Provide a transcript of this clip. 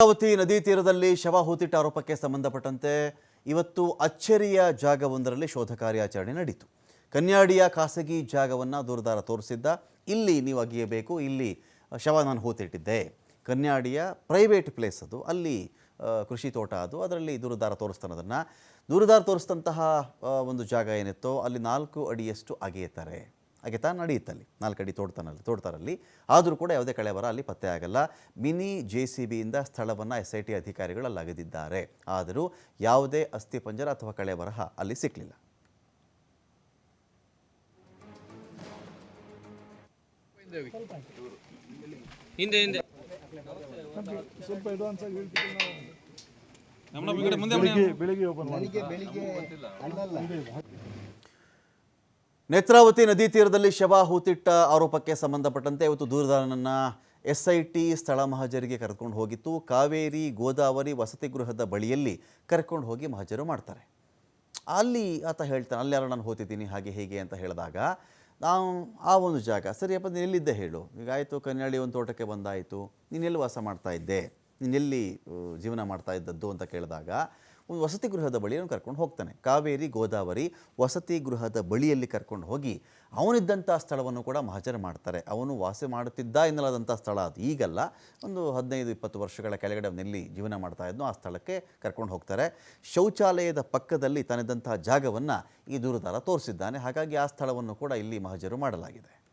ನೇತ್ರಾವತಿ ನದಿ ತೀರದಲ್ಲಿ ಶವ ಹೂತಿಟ್ಟ ಆರೋಪಕ್ಕೆ ಸಂಬಂಧಪಟ್ಟಂತೆ ಇವತ್ತು ಅಚ್ಚರಿಯ ಜಾಗವೊಂದರಲ್ಲಿ ಶೋಧ ಕಾರ್ಯಾಚರಣೆ ನಡೆಯಿತು ಕನ್ಯಾಡಿಯ ಖಾಸಗಿ ಜಾಗವನ್ನು ದೂರದಾರ ತೋರಿಸಿದ್ದ. ಇಲ್ಲಿ ನೀವು ಅಗಿಯಬೇಕು, ಇಲ್ಲಿ ಶವ ನಾನು ಹೂತಿಟ್ಟಿದ್ದೆ. ಕನ್ಯಾಡಿಯ ಪ್ರೈವೇಟ್ ಪ್ಲೇಸ್ ಅದು, ಅಲ್ಲಿ ಕೃಷಿ ತೋಟ ಅದು, ಅದರಲ್ಲಿ ದೂರದಾರ ತೋರಿಸ್ತಾನದನ್ನು. ದೂರದಾರ ತೋರಿಸಿದಂತಹ ಒಂದು ಜಾಗ ಏನಿತ್ತೋ, ಅಲ್ಲಿ ನಾಲ್ಕು ಅಡಿಯಷ್ಟು ಅಗೆಯುತ್ತಾರೆ. ಅಗೆತಾ ನಡೆಯುತ್ತಲ್ಲಿ. ನಾಲ್ಕಡಿ ತೋಡ್ತಾನಲ್ಲಿ ತೋಡ್ತಾರಲ್ಲಿ. ಆದರೂ ಕೂಡ ಯಾವುದೇ ಕಳೆಬರ ಅಲ್ಲಿ ಪತ್ತೆ ಆಗಲ್ಲ. ಮಿನಿ ಜೆ ಸಿ ಬಿಯಿಂದ ಸ್ಥಳವನ್ನು ಎಸ್ ಐ ಟಿ ಅಧಿಕಾರಿಗಳು ಲಗದಿದ್ದಾರೆ ಆದರೂ ಯಾವುದೇ ಅಸ್ಥಿಪಂಜರ ಅಥವಾ ಕಳೆಬರಹ ಅಲ್ಲಿ ಸಿಕ್ಕಲಿಲ್ಲ ಹಿಂದೆ ಹಿಂದೆ. ಸ್ವಲ್ಪ ಅಡ್ವಾನ್ಸ್ ಆಗಿ ನಾವು ಬೆಳಿಗ್ಗೆ ಬೆಳಿಗ್ಗೆ. ಓಪನ್ ಮಾಡಿ ನೇತ್ರಾವತಿ ನದಿ ತೀರದಲ್ಲಿ ಶವ ಹೂತಿಟ್ಟ ಆರೋಪಕ್ಕೆ ಸಂಬಂಧಪಟ್ಟಂತೆ ಇವತ್ತು ದೂರದಾರನನ್ನು ಎಸ್ ಐ ಟಿ ಸ್ಥಳ ಮಹಜರಿಗೆ ಕರ್ಕೊಂಡು ಹೋಗಿತ್ತು. ಕಾವೇರಿ, ಗೋದಾವರಿ, ವಸತಿ ಗೃಹದ ಬಳಿಯಲ್ಲಿ ಕರ್ಕೊಂಡು ಹೋಗಿ ಮಹಜರು ಮಾಡ್ತಾರೆ. ಅಲ್ಲಿ ಆತ ಹೇಳ್ತಾನೆ, ಅಲ್ಲಿ ಯಾರೋ ನಾನು ಹೋತಿದ್ದೀನಿ, ಹಾಗೆ ಹೀಗೆ ಅಂತ ಹೇಳಿದಾಗ, ನಾವು ಆ ಒಂದು ಜಾಗ ಸರಿಯಪ್ಪ ನೀನು ಎಲ್ಲಿದ್ದೆ ಹೇಳು? ಈಗ ಆಯಿತು ಒಂದು ತೋಟಕ್ಕೆ ಬಂದಾಯಿತು. ನೀನೆಲ್ಲಿ ವಾಸ ಮಾಡ್ತಾ ಇದ್ದೆ? ನೀನು ಎಲ್ಲಿ ಜೀವನ ಮಾಡ್ತಾ ಇದ್ದದ್ದು? ಅಂತ ಕೇಳಿದಾಗ ವಸತಿ ಗೃಹದ ಬಳಿಯನ್ನು ಕರ್ಕೊಂಡು ಹೋಗ್ತಾನೆ. ಕಾವೇರಿ, ಗೋದಾವರಿ ವಸತಿ ಗೃಹದ ಬಳಿಯಲ್ಲಿ ಕರ್ಕೊಂಡು ಹೋಗಿ ಅವನಿದ್ದಂಥ ಸ್ಥಳವನ್ನು ಕೂಡ ಮಹಜರು ಮಾಡ್ತಾರೆ. ಅವನು ವಾಸ ಮಾಡುತ್ತಿದ್ದ ಎನ್ನಲಾದಂಥ ಸ್ಥಳ ಅದು. ಈಗಲ್ಲ, ಒಂದು ಹದಿನೈದು, ಇಪ್ಪತ್ತು ವರ್ಷಗಳ ಕೆಳಗಡೆ ಅವನಲ್ಲಿ ಜೀವನ ಮಾಡ್ತಾ ಇದ್ನೋ. ಆ ಸ್ಥಳಕ್ಕೆ ಕರ್ಕೊಂಡು ಹೋಗ್ತಾರೆ. ಶೌಚಾಲಯದ ಪಕ್ಕದಲ್ಲಿ ತನ್ನದಂತಹ ಜಾಗವನ್ನು ಈ ದೂರದಾರ ತೋರಿಸಿದ್ದಾನೆ. ಹಾಗಾಗಿ ಆ ಸ್ಥಳವನ್ನು ಕೂಡ ಇಲ್ಲಿ ಮಹಜರು ಮಾಡಲಾಗಿದೆ.